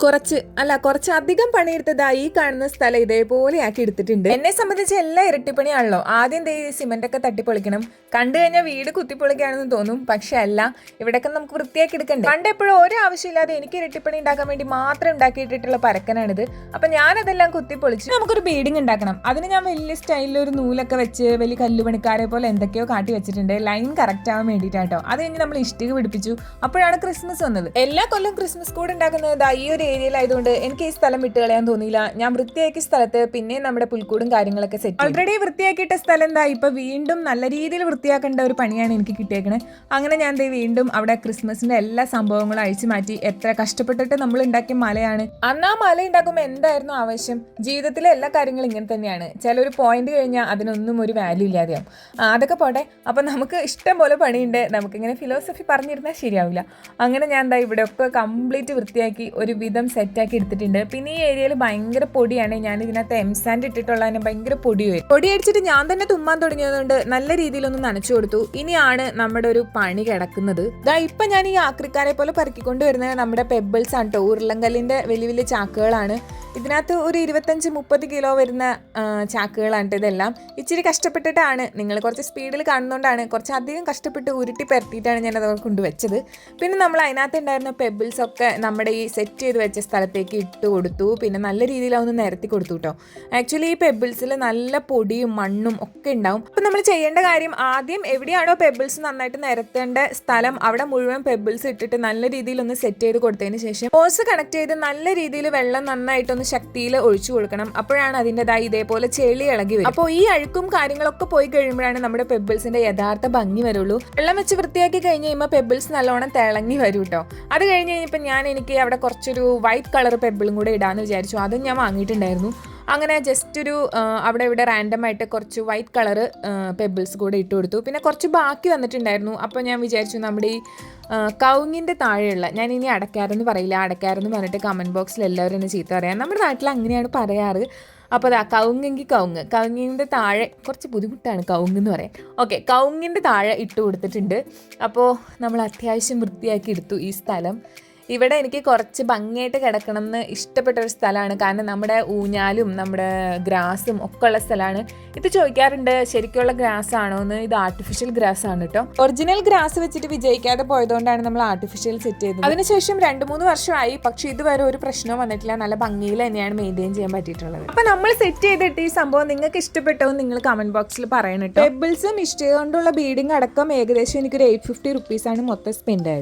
കുറച്ച് അല്ല കുറച്ച് അധികം പണിയെടുത്തതാ ഈ കാണുന്ന സ്ഥലം ഇതേപോലെ ആക്കി എടുത്തിട്ടുണ്ട്. എന്നെ സംബന്ധിച്ച് എല്ലാം ഇരട്ടിപ്പണിയാണല്ലോ. ആദ്യം ദേ സിമന്റ് ഒക്കെ തട്ടിപ്പൊളിക്കണം. കണ്ടു കഴിഞ്ഞാൽ വീട് കുത്തിപ്പൊളിക്കുകയാണെന്ന് തോന്നും. പക്ഷെ അല്ല ഇവിടെയൊക്കെ നമുക്ക് വൃത്തിയാക്കി എടുക്കണ്ടേ? പണ്ട് എപ്പോഴും ഒരു ആവശ്യമില്ലാതെ എനിക്ക് ഇരട്ടിപ്പണി ഉണ്ടാക്കാൻ വേണ്ടി മാത്രം ഉണ്ടാക്കിയിട്ടിട്ടുള്ള പരക്കനാണിത്. അപ്പൊ ഞാനതെല്ലാം കുത്തിപ്പൊളിച്ച് നമുക്കൊരു ബീഡിങ് ഉണ്ടാക്കണം. അതിന് ഞാൻ വലിയ സ്റ്റൈലിൽ ഒരു നൂലൊക്കെ വെച്ച് വലിയ കല്ലുപണിക്കാരെ പോലെ എന്തൊക്കെയോ കാട്ടി വെച്ചിട്ടുണ്ട്. ലൈൻ കറക്റ്റ് ആവാൻ വേണ്ടിയിട്ടാട്ടോ. അത് കഴിഞ്ഞ് നമ്മൾ ഇഷ്ടിക പിടിപ്പിച്ചു. അപ്പോഴാണ് ക്രിസ്മസ് വന്നത്. എല്ലാ കൊല്ലം ക്രിസ്മസ് കൂടെ ഉണ്ടാക്കുന്നത് ഈ ഒരു ഏരിയയിലായതുകൊണ്ട് എനിക്ക് ഈ സ്ഥലം വിട്ട് കളയാൻ തോന്നിയില്ല. ഞാൻ വൃത്തിയാക്കിയ സ്ഥലത്ത് പിന്നെ നമ്മുടെ പുൽക്കൂടും കാര്യങ്ങളൊക്കെ സെറ്റ് ഓൾറെഡി വൃത്തിയാക്കിയിട്ട സ്ഥലം എന്താ? ഇപ്പൊ വീണ്ടും നല്ല രീതിയിൽ വൃത്തിയാക്കേണ്ട ഒരു പണിയാണ് എനിക്ക് കിട്ടിയേക്കണത് അങ്ങനെ ഞാൻ ദേ വീണ്ടും അവിടെ ക്രിസ്മസിന്റെ എല്ലാ സംഭവങ്ങളും അഴിച്ചു മാറ്റി. എത്ര കഷ്ടപ്പെട്ടിട്ട് നമ്മൾ ഉണ്ടാക്കിയ മലയാണ്. അന്ന് ആ മല ഉണ്ടാക്കുമ്പോൾ എന്തായിരുന്നു ആവശ്യം? ജീവിതത്തിലെ എല്ലാ കാര്യങ്ങളും ഇങ്ങനെ തന്നെയാണ്. ചില ഒരു പോയിന്റ് കഴിഞ്ഞാൽ അതിനൊന്നും ഒരു വാല്യൂ ഇല്ലാതെയാവും. അതൊക്കെ പോട്ടെ. അപ്പം നമുക്ക് ഇഷ്ടം പോലെ പണിയുണ്ട്. നമുക്കിങ്ങനെ ഫിലോസഫി പറഞ്ഞിരുന്നാൽ ശരിയാവില്ല. അങ്ങനെ ഞാൻ എന്താ ഇവിടെ ഒക്കെ കംപ്ലീറ്റ് വൃത്തിയാക്കി ഒരു വിധം സെറ്റാക്കി എടുത്തിട്ടുണ്ട്. പിന്നെ ഈ ഏരിയയിൽ ഭയങ്കര പൊടിയാണ്. ഞാൻ ഇതിനകത്ത് എം സാൻഡ് ഇട്ടിട്ടുള്ളതിന് ഭയങ്കര പൊടി വരും. പൊടി അടിച്ചിട്ട് ഞാൻ തന്നെ തുമ്മാൻ തുടങ്ങിയതുകൊണ്ട് നല്ല രീതിയിലൊന്ന് നനച്ചു കൊടുത്തു. ഇനിയാണ് നമ്മുടെ ഒരു പണി കിടക്കുന്നത്. ഇതാ ഇപ്പൊ ഞാൻ ഈ ആക്രിക്കാരെ പോലെ പറക്കിക്കൊണ്ട് വരുന്നത് നമ്മുടെ പെബിൾസ് ആണ് കേട്ടോ ഉരുളങ്കല്ലിന്റെ വലിയ വലിയ ചാക്കുകളാണ്. ഇതിനകത്ത് ഒരു ഇരുപത്തഞ്ച് മുപ്പത് കിലോ വരുന്ന ചാക്കുകളാണ് ഇതെല്ലാം. ഇച്ചിരി കഷ്ടപ്പെട്ടിട്ടാണ് നിങ്ങൾ കുറച്ച് സ്പീഡിൽ കാണുന്നതുകൊണ്ടാണ് കുറച്ച് അധികം കഷ്ടപ്പെട്ട് ഉരുട്ടി പരത്തിയിട്ടാണ് ഞാൻ അത് കൊണ്ടുവച്ചത് പിന്നെ നമ്മൾ അതിനകത്ത് ഉണ്ടായിരുന്ന പെബിൾസ് ഒക്കെ നമ്മുടെ ഈ സെറ്റ് ചെയ്ത് വെച്ച സ്ഥലത്തേക്ക് ഇട്ട് കൊടുത്തു. പിന്നെ നല്ല രീതിയിൽ അതൊന്ന് നിരത്തി കൊടുത്തു കേട്ടോ ആക്ച്വലി ഈ പെബിൾസിൽ നല്ല പൊടിയും മണ്ണും ഒക്കെ ഉണ്ടാവും. അപ്പം നമ്മൾ ചെയ്യേണ്ട കാര്യം ആദ്യം എവിടെയാണോ പെബിൾസ് നന്നായിട്ട് നിരത്തേണ്ട സ്ഥലം അവിടെ മുഴുവൻ പെബിൾസ് ഇട്ടിട്ട് നല്ല രീതിയിൽ ഒന്ന് സെറ്റ് ചെയ്ത് കൊടുത്തതിന് ശേഷം. ഹോസ് കണക്ട് ചെയ്ത് നല്ല രീതിയിൽ വെള്ളം നന്നായിട്ടൊന്ന് ശക്തിയിൽ ഒഴിച്ചു കൊടുക്കണം. അപ്പോഴാണ് അതിന്റെതായി ഇതേപോലെ ചെളി ഇളകി വരും. അപ്പോൾ ഈ അഴുക്കും കാര്യങ്ങളൊക്കെ പോയി കഴിയുമ്പോഴാണ് നമ്മുടെ പെബിൾസിന്റെ യഥാർത്ഥ ഭംഗി വരുള്ളൂ. വെള്ളം വെച്ച് വൃത്തിയാക്കി കഴിഞ്ഞ് കഴിയുമ്പോൾ പെബിൾസ് നല്ലോണം തിളങ്ങി വരും കേട്ടോ. അത് കഴിഞ്ഞ് കഴിഞ്ഞപ്പോൾ ഞാൻ എനിക്ക് അവിടെ കുറച്ചൊരു വൈറ്റ് കളർ പെബിളും കൂടെ ഇടാമെന്ന് വിചാരിച്ചു. അതും ഞാൻ വാങ്ങിയിട്ടുണ്ടായിരുന്നു. അങ്ങനെ ജസ്റ്റ് ഒരു അവിടെ ഇവിടെ റാൻഡം ആയിട്ട് കുറച്ച് വൈറ്റ് കളർ പെബിൾസ് കൂടെ ഇട്ട് കൊടുത്തു. പിന്നെ കുറച്ച് ബാക്കി വന്നിട്ടുണ്ടായിരുന്നു. അപ്പോൾ ഞാൻ വിചാരിച്ചു നമ്മുടെ ഈ കൗങ്ങിന്റെ താഴെയുള്ള ഞാൻ ഇനി അടക്കാരെന്ന് പറയില്ല അടക്കാരെന്ന് പറഞ്ഞിട്ട് കമന്റ് ബോക്സിൽ എല്ലാവരും എന്നെ ചീത്ത പറയാം. നമ്മുടെ നാട്ടിൽ അങ്ങനെയാണ് പറയാറ്. അപ്പോൾ അതാ കൗങ്ങെങ്കിൽ കൗങ്ങ് കൗങ്ങിന്റെ താഴെ കുറച്ച് ബുദ്ധിമുട്ടാണ് കൗങ്ങ് എന്ന് പറയാൻ. ഓക്കെ കൗങ്ങിന്റെ താഴെ ഇട്ട് കൊടുത്തിട്ടുണ്ട്. അപ്പോൾ നമ്മൾ അത്യാവശ്യം വൃത്തിയാക്കി എടുത്തു ഈ സ്ഥലം. ഇവിടെ എനിക്ക് കുറച്ച് ഭംഗിയായിട്ട് കിടക്കണം എന്ന് ഇഷ്ടപ്പെട്ട ഒരു സ്ഥലമാണ്. കാരണം നമ്മുടെ ഊഞ്ഞാലും നമ്മുടെ ഗ്രാസും ഒക്കെ ഉള്ള സ്ഥലമാണ്. ഇത് ചോദിക്കാറുണ്ട് ശരിക്കുള്ള ഗ്രാസ് ആണോ എന്ന്? ഇത് ആർട്ടിഫിഷ്യൽ ഗ്രാസ് ആണ് കേട്ടോ ഒറിജിനൽ ഗ്രാസ് വെച്ചിട്ട് വിജയിക്കാതെ പോയതുകൊണ്ടാണ് നമ്മൾ ആർട്ടിഫിഷ്യൽ സെറ്റ് ചെയ്തത്. അതിനുശേഷം രണ്ട് മൂന്ന് വർഷമായി പക്ഷെ ഇതുവരെ ഒരു പ്രശ്നവും വന്നിട്ടില്ല. നല്ല ഭംഗിയിൽ തന്നെയാണ് മെയിന്റെയിൻ ചെയ്യാൻ പറ്റിയിട്ടുള്ളത്. അപ്പൊ നമ്മൾ സെറ്റ് ചെയ്തിട്ട് ഈ സംഭവം നിങ്ങൾക്ക് ഇഷ്ടപ്പെട്ടോ നിങ്ങൾ കമന്റ് ബോക്സിൽ പറയണം കേട്ടോ പെബിൾസും ഇഷ്ടം കൊണ്ടുള്ള ബീഡിംഗ് അടക്കം ഏകദേശം എനിക്കൊരു എയ്റ്റ് ഫിഫ്റ്റി റുപ്പീസാണ് മൊത്തം സ്പെൻഡ് ആയത്.